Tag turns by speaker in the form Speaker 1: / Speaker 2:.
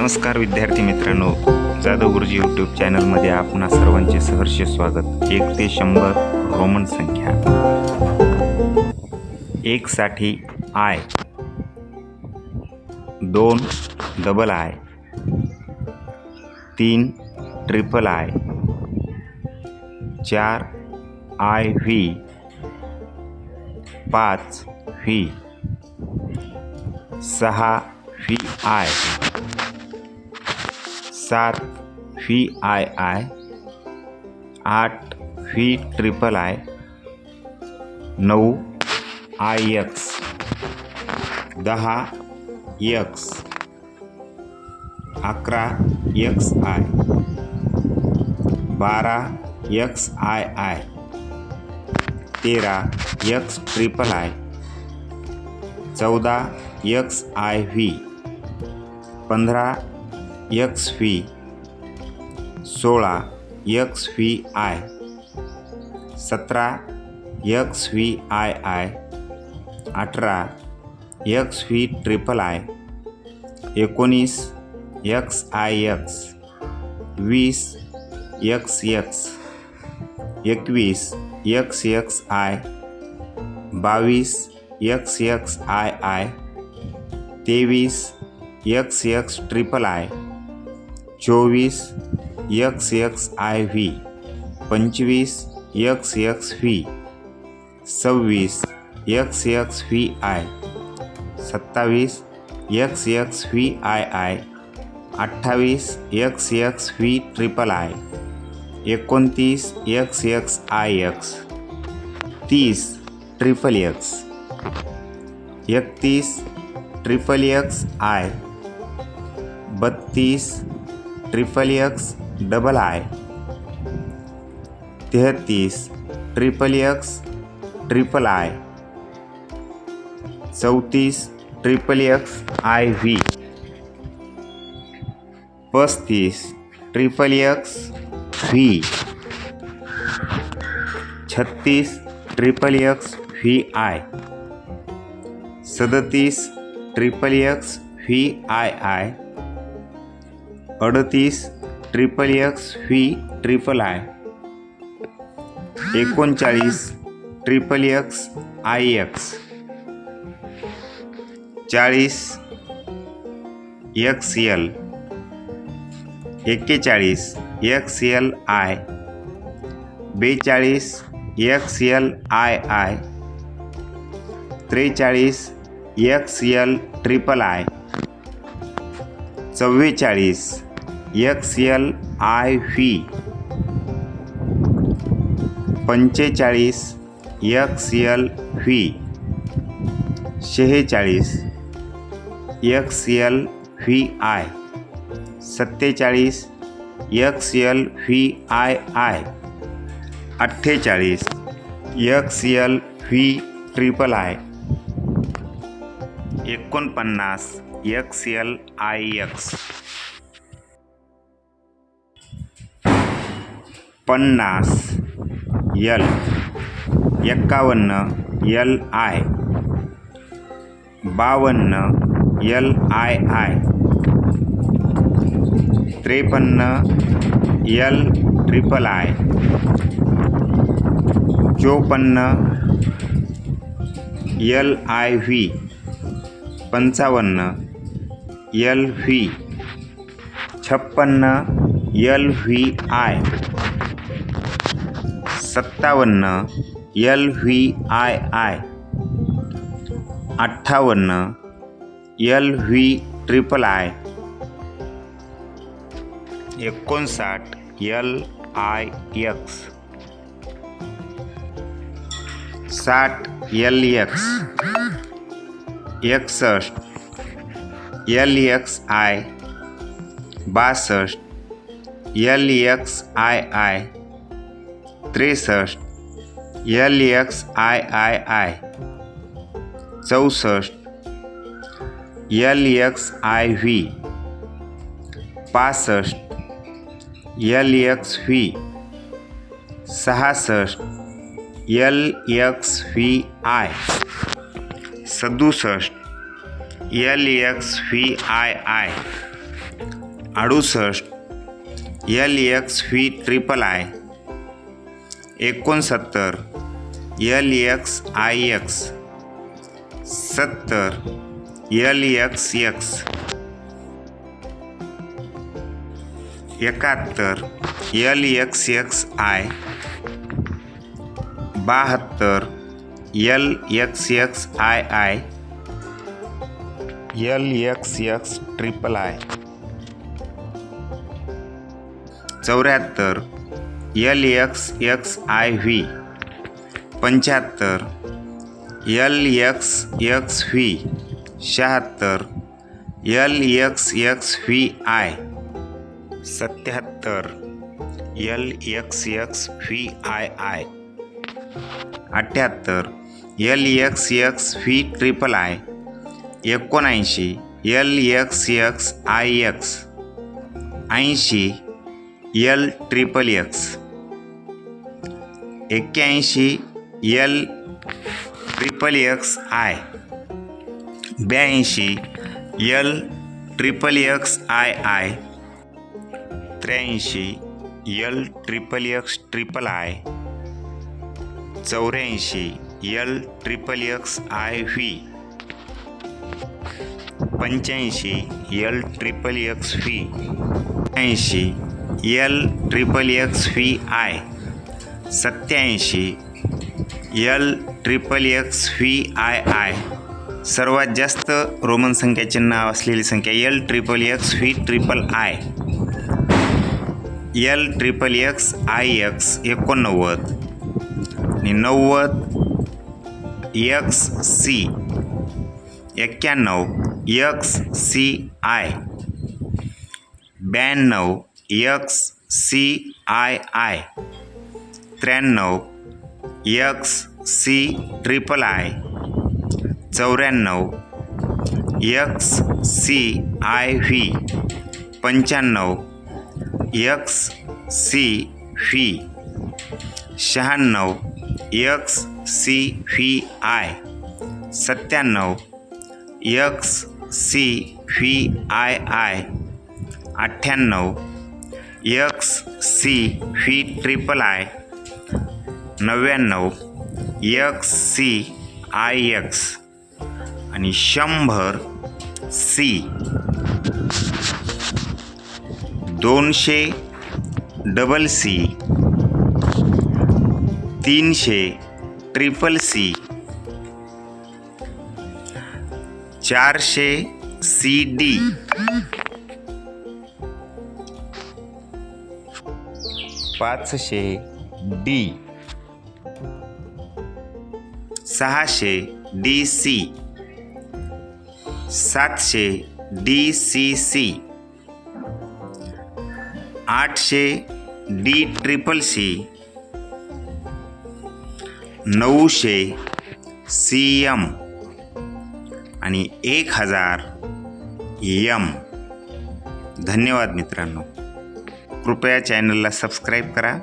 Speaker 1: नमस्कार विद्यार्थी मित्रांनो. जाधव गुरुजी यूट्यूब चॅनलमध्ये आपणा सर्वांचे सहर्ष स्वागत. एक ते शंभर रोमन संख्या. एकसाठी आय. दोन डबल आय. तीन ट्रिपल आय. चार आय व्ही. पाच व्ही. सहा व्ही आय. सात व्ही आय आय आठ व्ही ट्रिपल आय नऊ आय एक्स दहा यक्स अकरा यक्स आय बारा यक्स आय आय तेरा यक्स ट्रिपल आय चौदा यक्स आय व्ही पंधरा यक्स व्ही सोळा यक्स व्ही आय सतरा यक्स व्ही आय आय अठरा यक्स व्ही ट्रिपल आय एकोणीस यक्स आय यक्स वीस यक्स यक्स एकवीस यक्स यक्स आय बावीस यक्स यक्स आय आय तेवीस यक्स यक्स ट्रिपल आय चोवीस यक्स यक्स आय व्ही पंचवीस X X V सव्वीस X X V I सत्तावीस X X V I I अठ्ठावीस X X V triple I एकोणतीस X X I X तीस triple X एकतीस triple X I बत्तीस triple X double I तेहतीस triple X triple I चौतीस triple X I V पस्तीस triple X V छत्तीस triple X V I सदतीस triple X V I I अडतीस triple X V triple I एकोणचाळीस triple X I X चाळीस X L एक्केचाळीस X L I बेचाळीस X L I I त्रेचाळीस X L triple I चव्वेचाळीस X L I V पंचेचाळीस X L V शेहेचाळीस X L V I सत्तेचाळीस X L V I I अठ्ठेचाळीस X L V triple I एकोणपन्नास X L I x पन्नास L एक्कावन्न L I. बावन्न L I I. त्रेपन्न L triple I. चोपन्न यल आय व्ही. पंचावन्न यल व्ही. छप्पन्न यल व्ही आय. सत्तावन्न यल व्ही आय आय. अठ्ठावन्न यल व्ही ट्रिपल आय. एकोणसाठ यल आय एक्स. साठ यल एक्स. एकसष्ट यल एक्स आय. बासष्ट यल एक्स आय आय. त्रेसष्ट L X I I I चौसष्ट यल एक्स आय व्ही पासष्ट L X V सहासष्ट L X V I सदुसष्ट L X V I I अडुसष्ट L X V triple I एकोणसत्तर L X I X सत्तर L X X एकाहत्तर L X X I बहात्तर L X X I I L X X triple I चौऱ्याहत्तर L X X I V पंच्याहत्तर. L X X V शहात्तर. L X X V I सत्याहत्तर. L X X V I I अठ्ठ्याहत्तर L X X V triple I एकोणऐंशी. L X X I X ऐंशी. L triple X एक्क्याऐंशी L triple X I. ब्याऐंशी L triple X I I. त्र्याऐंशी L triple X triple I. चौऱ्याऐंशी L triple X I V. पंच्याऐंशी L triple X V. ऐंशी L triple X V I. सत्याऐंशी L triple X V I I. सर्वात जास्त Roman संख्याचे नाव असलेली संख्या L triple X V triple I. L triple X I X एकोणनव्वद आणि नव्वद एक्स सी एक्क्याण्णव एक्स सी आय. ब्याण्णव एक्स सी आय आय. त्र्याण्णव यक्स सी ट्रिपल आय चौऱ्याण्णव यक्स सी आय व्ही पंच्याण्णव यक्स सी व्ही शहाण्णव X C V I सत्त्याण्णव X C V I I अठ्ठ्याण्णव X C V triple I नव्याण्णव X C I X आणि शंभर C दोनशे डबल सी तीनशे ट्रिपल सी चारशे सी डी पाचशे डी सहाशे डी सी. सातशे डी सी सी. आठशे डी ट्रिपल सी. नऊशे सी एम. आणि एक हजार यम धन्यवाद मित्रांनो. कृपया चॅनलला सबस्क्राईब करा.